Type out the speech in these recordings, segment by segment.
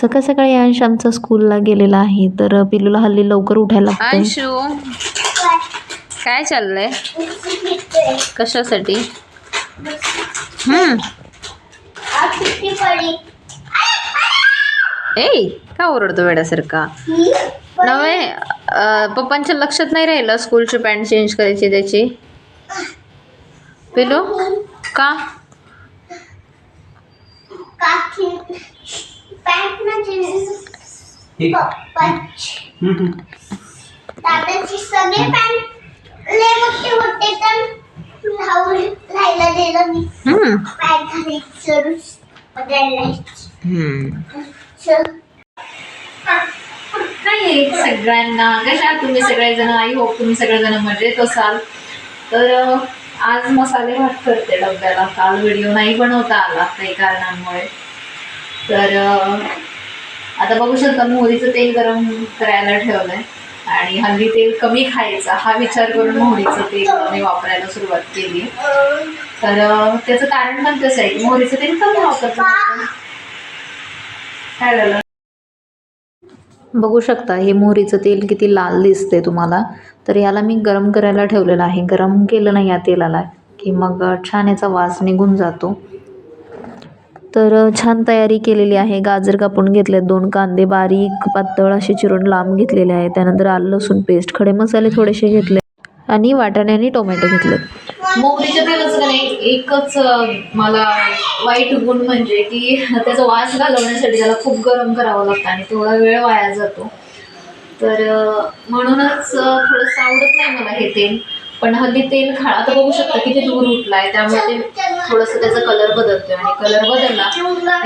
सकाळ सकाळी अंश आमचा स्कूलला गेलेला आहे. तर पिलूला हल्ली लवकर उठायला अंशू काय चाललंय? कशासाठी? ए का ओरडतो वेड्यासारखा? नव्हे पप्पांच्या लक्षात नाही राहिलं स्कूलची पॅन्ट चेंज करायची त्याची? पिलो का? दादाची सगळी पॅन्ट लय मोठी होते तर राहून राहायला मी पॅन्ट नाही सगळ्यांना. कशा तुम्ही सगळेजण? आई होप तुम्ही सगळेजण मजेत असाल. तर आज मसाले भात करते डब्याला. काल व्हिडिओ नाही बनवता आला काही कारणांमुळे. तर आता बघू शकता मोहरीचं तेल गरम करायला ठेवलंय. आणि हल्ली तेल कमी खायचा हा विचार करून मोहरीचं तेल मी वापरायला सुरुवात केली. तर त्याचं कारण पण तसं आहे की मोहरीचं तेल कमी वापरतो काय झालं? बघू शकता हे मोहरीचं तेल किती लाल दिसते तुम्हाला. तर याला मी गरम करायला ठेवलेलं आहे. गरम केलं नाही या तेलाला की मग छान याचा वास निघून जातो. तर छान तयारी केलेली आहे. गाजर कापून घेतलेत दोन कांदे बारीक पातळ असे चिरून लांब घेतलेले आहे त्यानंतर आलं लसूण पेस्ट खडे मसाले थोडेसे घेतले आणि वाटाणे आणि टोमॅटो घेतले मोहरीच्या तेलाचं का एकच मला वाईट गुण म्हणजे की त्याचा वास घालवण्यासाठी त्याला खूप गरम करावं लागतं आणि तेवढा वेळ वाया जातो. तर म्हणूनच अं, थोडंसं आवडत नाही मला हे तेल. पण हल्ली तेल खा आता बघू शकता किती दूर उठलाय त्यामुळे ते थोडंसं त्याचा कलर बदलतोय. आणि कलर बदलला की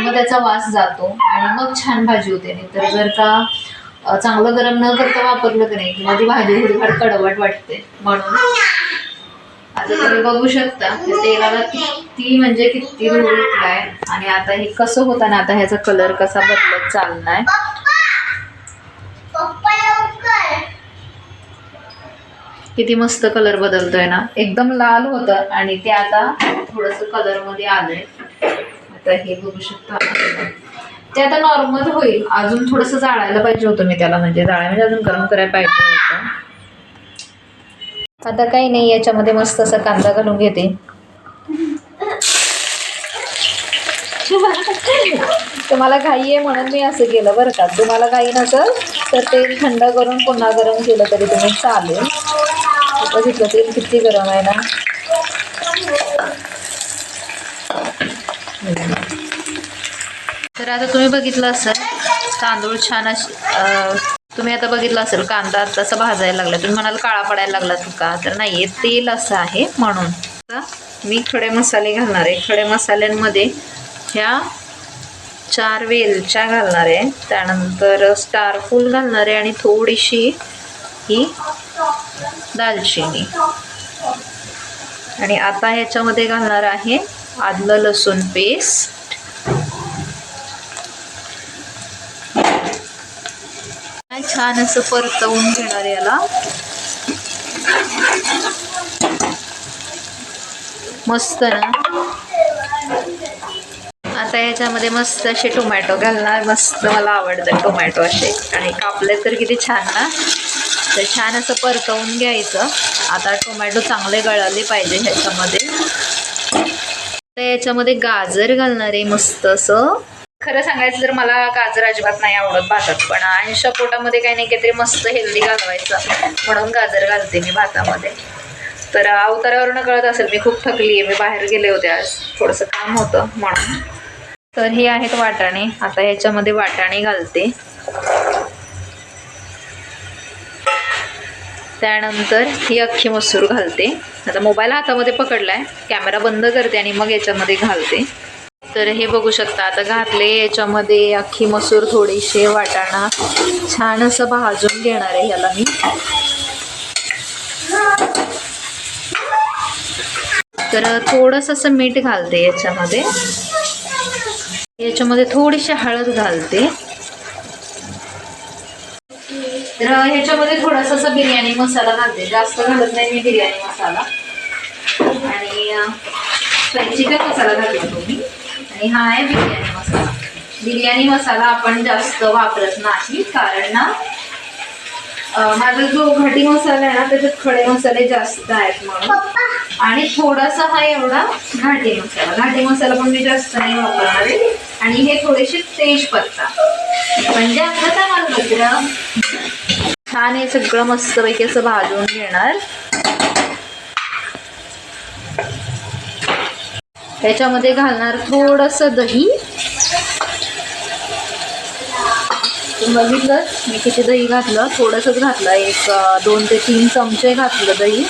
मग त्याचा वास जातो. आणि मग छान भाजी होते. नाही तर जर का चांगलं गरम न करता वापरलं की नाही किंवा ती भाजी थोडीफार कडवट वाटते म्हणून. आता तुम्ही बघू शकता तेलाला किती म्हणजे किती धूळ उठलाय. आणि आता हे कसं होतं ना आता ह्याचा कलर कसा बदलत चाललाय पप्पा लवकर किती मस्त कलर बदलतोय ना. एकदम लाल होतं आणि ते आता थोडस कलरमध्ये आलंय. आता हे बघू शकता ते आता नॉर्मल होईल. अजून थोडस जाळायला पाहिजे होतं मी त्याला. म्हणजे जाळाय म्हणजे अजून गरम करायला पाहिजे होतं. आता काही नाही याच्यामध्ये मस्त असा कांदा घालून घेते. तुम्हाला घाई आहे म्हणून मी असं केलं बरं का. तुम्हाला घाई नसेल तर ते थंड करून पुन्हा गरम केलं तरी तुम्ही चालेल. बघितलं तेल किती गरम आहे ना तर आता तुम्ही बघितलं असेल तांदूळ छान अशी तुम्ही आता बघितलं असेल कांदा तसा भाजायला लागला तुम्ही म्हणाल काळा पडायला लागला तू का तर नाही तेल असं आहे म्हणून मी खडे मसाले घालणार आहे खडे मसाल्यांमध्ये ह्या चार वेलच्या घालणार आहे त्यानंतर स्टारफूल घालणार आहे आणि थोडीशी ही दालचिनी. आणि आता ह्याच्यामध्ये घालणार आहे आदलं लसूण पेस्ट. छान असं परतवून घेणार याला. मस्त ना? आता याच्यामध्ये मस्त असे टोमॅटो घालणार. मस्त मला आवडतात टोमॅटो असे. आणि कापले तर किती छान ना? तर छान असं परतवून घ्यायचं. आता टोमॅटो चांगले गळाले पाहिजे ह्याच्यामध्ये. तर याच्यामध्ये गाजर घालणार आहे मस्त असं. खरं सांगायचं तर मला गाजर अजिबात नाही आवडत भातात पण अंशा पोटामध्ये काही नाही काहीतरी मस्त हेल्दी घालवायचं. म्हणून गाजर घालते मी भातामध्ये. तर अवतारावरून कळत असेल मी खूप थकली आहे. मी बाहेर गेले होते आज. थोडंसं काम होतं म्हणून. तर हे आहेत वाटाणे. आता ह्याच्यामध्ये वाटाणे घालते. त्यानंतर ही अख्खी मसूर घालते. आता मोबाईल हातामध्ये पकडला आहे कॅमेरा बंद करते आणि मग याच्यामध्ये घालते. तर हे बघू शकता आता घातले. याच्यामध्ये अख्खी मसूर थोडीशी वाटाणा छान असं भाजून घेणार आहे ह्याला मी. तर थोडंसं असं मीठ घालते याच्यामध्ये. याच्यामध्ये थोडीशी हळद घालते. तर ह्याच्यामध्ये थोडासा असा बिर्याणी मसाला घालते. जास्त घालत नाही मी बिर्याणी मसाला. आणि चिकन मसाला घालतो तुम्ही आणि हा आहे बिर्याणी मसाला. बिर्याणी मसाला आपण जास्त वापरत नाही कारण ना माझा जो घाटी मसाला आहे ना त्याच्यात खडे मसाले जास्त आहेत म्हणून. आणि थोडासा हा एवढा घाटी मसाला. घाटी मसाला पण मी जास्त नाही वापरणार आहे. आणि हे थोडेसे तेजपत्ता. म्हणजे आपलं तमालपत्र छान हे सगळं मस्तपैकी असं भाजून घेणार. त्याच्यामध्ये घालणार थोडंसं दही. बघितलं मी किती दही घातलं. थोडंसंच घातलं एक दोन ते तीन चमचे घातलं दही.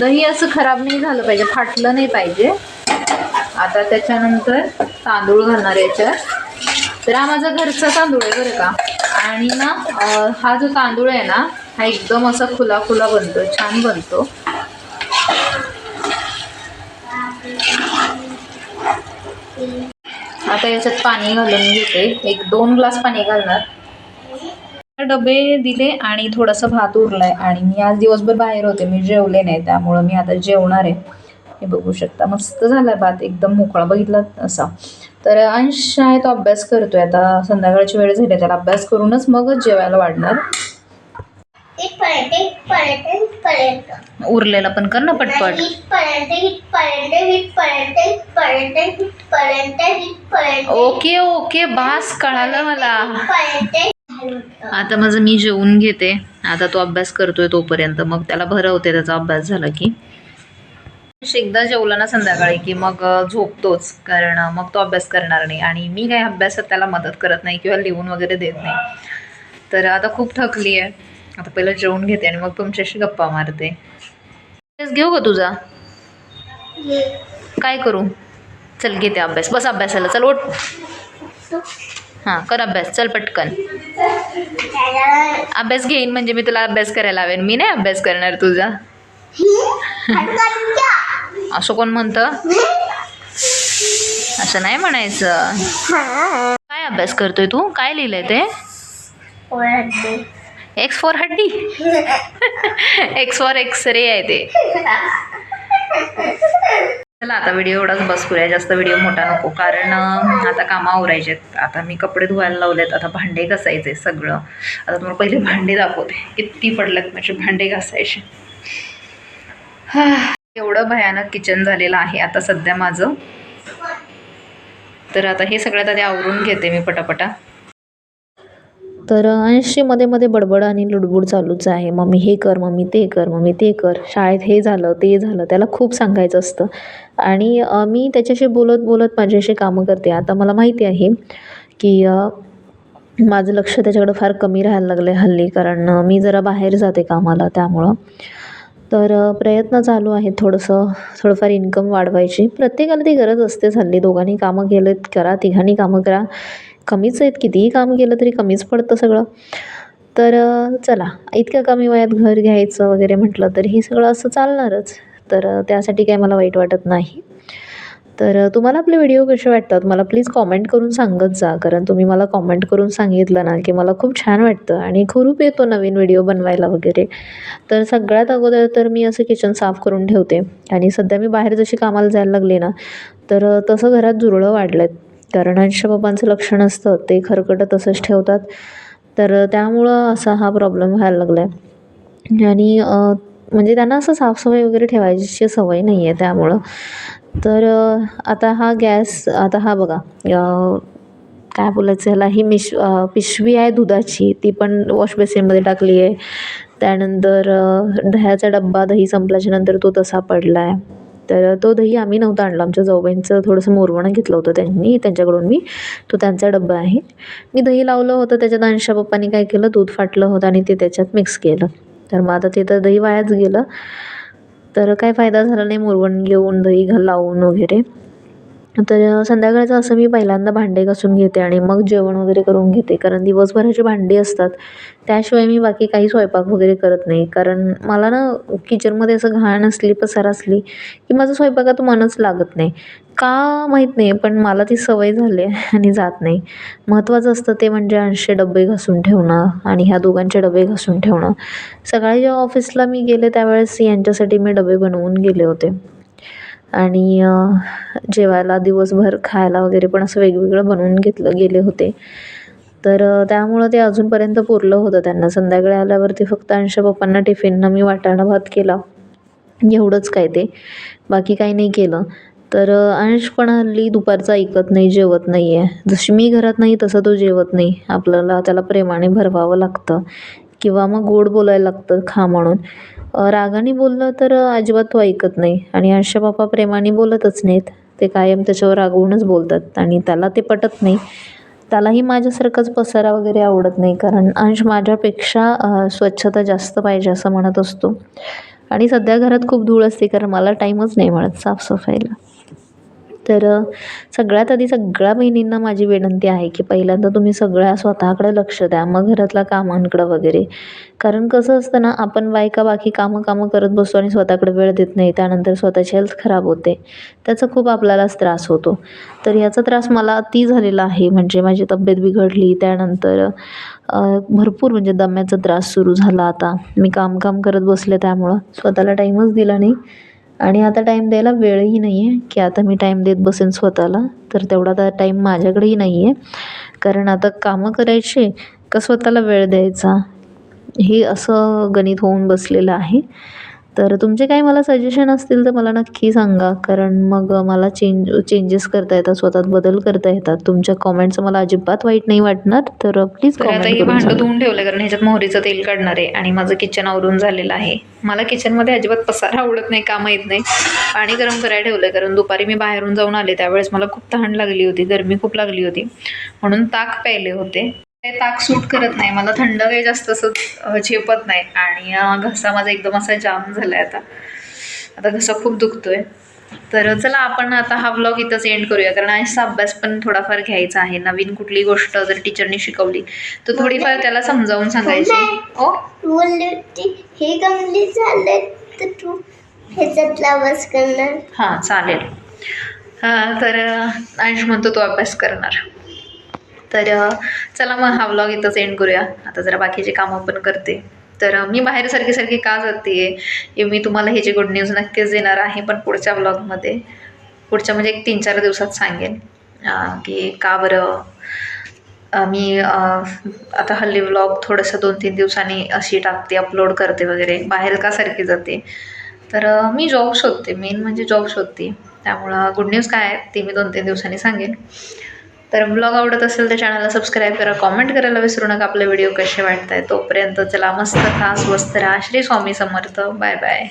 दही असं खराब नाही झालं पाहिजे फाटलं नाही पाहिजे. आता त्याच्यानंतर तांदूळ घालणार याच्यात. तर हा माझा घरचा तांदूळ आहे बरं का. आणि ना हा जो तांदूळ आहे ना हा एकदम असा खुला खुला बनतो छान बनतो. आता याच्यात पाणी घालून घेते. एक दोन ग्लास पाणी घालणार. डबे दिले आणि थोडासा भात उरलाय. आणि मी आज दिवसभर बाहेर होते. मी जेवले नाही. त्यामुळं मी आता जेवणार आहे. हे बघू शकता. मस्त झालाय भात. एकदम मोकळा बघितला असा. तर अंश आहे तो अभ्यास करतोय. आता संध्याकाळची वेळ झाली त्याला अभ्यास करूनच मगच जेवायला वाढणार. उरलेला पण कर ना पटपट. ओके ओके बास कळालं मला. आता माझं मी जेवून घेते. आता तो अभ्यास करतोय तोपर्यंत. मग त्याला भरवते त्याचा अभ्यास झाला की. एकदा जेवला ना संध्याकाळी की मग झोपतोच कारण मग तो अभ्यास करणार नाही. आणि मी काही अभ्यासात त्याला मदत करत नाही किंवा लिहून वगैरे देत नाही. तर आता खूप थकली आहे आता पहिलं जेवून घेते आणि मग तुमच्याशी गप्पा मारते. अभ्यास घेऊ का तुझा? काय करू? चल घेते अभ्यास. बस अभ्यासाला. चल ओट हां कर अभ्यास. चल पटकन. अभ्यास घेईन म्हणजे मी तुला अभ्यास करायला लावेन मी नाही अभ्यास करणार तुझा. असं कोण म्हणतं? असं नाही म्हणायचं. काय अभ्यास करतोय तू? काय लिहिलंय ते? एक्स फॉर हड्डी. एक्स फॉर एक्स रे आहे ते. चला आता व्हिडिओ एवढाच बस करूया जास्त व्हिडिओ मोठा नको कारण आता कामं आवरायचे आता मी कपडे धुवायला लावलेत. आता भांडे घासायचे सगळं. आता तुम्हाला पहिले भांडे दाखवते. किती पडलेत माझे भांडे घासायचे. हा, एवढं भयानक किचन झालेलं आहे आता सध्या माझं. तर आता हे सगळ्यात आधी आवरून घेते मी पटापटा. तर ऐंशी मध्ये मध्ये बडबड आणि लुडबुड चालूच आहे. मम्मी हे कर मम्मी ते कर मम्मी ते कर. शाळेत हे झालं ते झालं त्याला खूप सांगायचं असतं. आणि मी त्याच्याशी बोलत बोलत माझ्याशी कामं करते. आता मला माहिती आहे की माझं लक्ष त्याच्याकडं फार कमी राहायला लागलं आहे हल्ली. कारण मी जरा बाहेर जाते कामाला त्यामुळं. तर प्रयत्न चालू आहेत थोडंसं थोडंफार इन्कम वाढवायची. प्रत्येकाला ती गरज असतेच हल्ली. दोघांनी कामं केलेत करा तिघांनी कामं करा. कमीच आहेत. कितीही काम केलं तरी कमीच पडतं सगळं. तर चला. इतक्या कमी वयात घर घ्यायचं वगैरे म्हटलं तर हे सगळं असं चालणारच. तर त्यासाठी काही मला वाईट वाटत नाही. तर तुम्हाला आपले व्हिडिओ कसे वाटतात? मला प्लीज कॉमेंट करून सांगत जा कारण तुम्ही मला कॉमेंट करून सांगितलं ना की मला खूप छान वाटतं आणि खुरूप येतो नवीन व्हिडिओ बनवायला वगैरे. तर सगळ्यात अगोदर तर मी असं किचन साफ करून ठेवते आणि सध्या मी बाहेर जशी कामाला जायला लागले ना तर तसं घरात झुरळं वाढलं आहेत कारण अंश लक्षण असतं ते खरकटं तसंच ठेवतात. तर त्यामुळं असा हा प्रॉब्लेम व्हायला लागला आहे आणि म्हणजे त्यांना असं साफसफाई वगैरे ठेवायची सवय नाही आहे त्यामुळं. तर आता हा गॅस आता हा बघा काय बोलायचं ह्याला ही मिश पिशवी आहे दुधाची ती पण वॉश बेसिनमध्ये टाकली आहे. त्यानंतर दह्याचा डब्बा दही संपल्याच्या नंतर तो तसा पडला आहे तर तो दही आम्ही नव्हता आणला. आमच्या जाऊबाईंचं थोडंसं मोरवणं घेतलं होतं त्यांनी. त्यांच्याकडून मी तो त्यांचा डब्बा आहे. मी दही लावलं होतं त्याच्यात अंशा पप्पांनी काय केलं दूध फाटलं होतं आणि ते त्याच्यात मिक्स केलं. तर मग आता ते तर दही वायाच गेलं. तर काय फायदा झाला नाही मुरवण घेऊन दही घाल लावून वगैरे. तर संध्याकाळचं असं मी पहिल्यांदा भांडे घासून घेते आणि मग जेवण वगैरे करून घेते. कारण दिवसभराची भांडी असतात. त्याशिवाय मी बाकी काही स्वयंपाक वगैरे करत नाही. कारण मला ना किचनमध्ये असं घाण असली पसार असली की माझं स्वयंपाकात मनच लागत नाही. का माहीत नाही पण मला ती सवय झाली आहे आणि जात नाही. महत्त्वाचं असतं ते म्हणजे अंशे डबे घासून ठेवणं आणि ह्या दोघांचे डबे घासून ठेवणं. सकाळी जेव्हा ऑफिसला मी गेले त्यावेळेस यांच्यासाठी मी डबे बनवून गेले होते. आणि जेवायला दिवसभर खायला वगैरे पण असं वेगवेगळं बनवून घेतलं गेले होते. तर त्यामुळं ते अजूनपर्यंत पुरलं होतं त्यांना. संध्याकाळी आल्यावरती फक्त अंशा पप्पांना टिफिननं मी वाटाणा भात केला. एवढंच काय ते. बाकी काही नाही केलं. तर अंश पण हल्ली दुपारचं ऐकत नाही जेवत नाही आहे जशी मी घरात नाही तसं तो जेवत नाही. आपल्याला त्याला प्रेमाने भरवावं लागतं. किंवा मग गोड बोलायला लागतं खा म्हणून. रागाने बोललं तर अजिबात तो ऐकत नाही. आणि अंश बापा प्रेमाने बोलतच नाहीत. ते कायम त्याच्यावर रागवूनच बोलतात. आणि त्याला ते पटत नाही. त्यालाही माझ्यासारखंच पसारा वगैरे आवडत नाही. कारण अंश माझ्यापेक्षा स्वच्छता जास्त पाहिजे असं म्हणत असतो. आणि सध्या घरात खूप धूळ असते. कारण मला टाईमच नाही मिळत साफसफाईला. तर सगळ्यात आधी सगळ्या बहिणींना माझी विनंती आहे की पहिल्यांदा तुम्ही सगळ्या स्वतःकडे लक्ष द्या मग घरातल्या कामांकडं वगैरे. कारण कसं असतं ना आपण बायका बाकी कामं कामं करत बसतो आणि स्वतःकडे वेळ देत नाही त्यानंतर स्वतःची हेल्थ खराब होते. त्याचा खूप आपल्यालाच त्रास होतो. तर याचा त्रास मला ती झालेला आहे म्हणजे माझी तब्येत बिघडली त्यानंतर भरपूर म्हणजे दम्याचा त्रास सुरू झाला आता. मी काम काम करत बसले त्यामुळं. स्वतःला टाईमच दिला नाही. आणि आता टाईम द्यायला वेळही नाही आहे की आता मी टाईम देत बसेन स्वतःला तर तेवढा आता टाईम माझ्याकडेही नाही आहे कारण आता कामं करायची का स्वतःला वेळ द्यायचा? हे असं गणित होऊन बसलेलं आहे. तर तुमचे काही मला सजेशन असतील तर मला नक्की सांगा. कारण मग मला चेंज चेंजेस करता येतात स्वतःत बदल करता येतात. तुमच्या कॉमेंटचं मला अजिबात वाईट नाही वाटणार तर प्लीज आता हे भांडं. धुवून ठेवलं कारण ह्याच्यात मोहरीचं तेल काढणार आहे आणि माझं किचन आवरून झालेलं आहे. मला किचनमध्ये अजिबात पसारा आवडत नाही कामं येत नाही. पाणी गरम करायला ठेवलं कारण दुपारी मी बाहेरून जाऊन आले त्यावेळेस मला खूप तहान लागली होती गरमी खूप लागली होती. म्हणून ताक प्यायले होते. ताक सूट करत नाही. मला थंड काही जास्त असं झेपत नाही. आणि घसा माझा एकदम असा जाम झाला आहे आता. आता घसा खूप दुखतोय. तर चला आपण आता हा ब्लॉग इथंच एंड करूया. कारण आजचा अभ्यास पण थोडाफार घ्यायचा आहे. नवीन कुठली गोष्ट जर टीचरनी शिकवली तर थोडीफार त्याला समजावून सांगायची. ओ हे कंप्लीट झाले तर तू करणार. हां चालेल. हां तर अंश म्हणतो तो अभ्यास करणार. तर चला मग हा व्लॉग इथंच एंड करूया. आता जरा बाकीचे कामं पण करते. तर मी बाहेर सारखी सारखी का जाते हे मी तुम्हाला ह्याची गुड न्यूज नक्कीच देणार आहे पण पुढच्या व्लॉगमध्ये पुढच्या म्हणजे एक तीन चार दिवसात सांगेन. की का बरं मी आता हल्ली व्लॉग थोडंसं दोन तीन दिवसांनी अशी टाकते अपलोड करते वगैरे. बाहेर का सारखी जाते? तर मी जॉब शोधते. मेन म्हणजे जॉब शोधते. त्यामुळं गुड न्यूज काय आहे ते मी दोन तीन दिवसांनी सांगेन. तर ब्लॉग आवडत असेल तर चॅनलला सबस्क्राईब करा कॉमेंट करायला विसरू नका. आपले व्हिडिओ कसे वाटत आहे तोपर्यंत चला मस्त खास स्वस्त राहा. श्री स्वामी समर्थ. Bye bye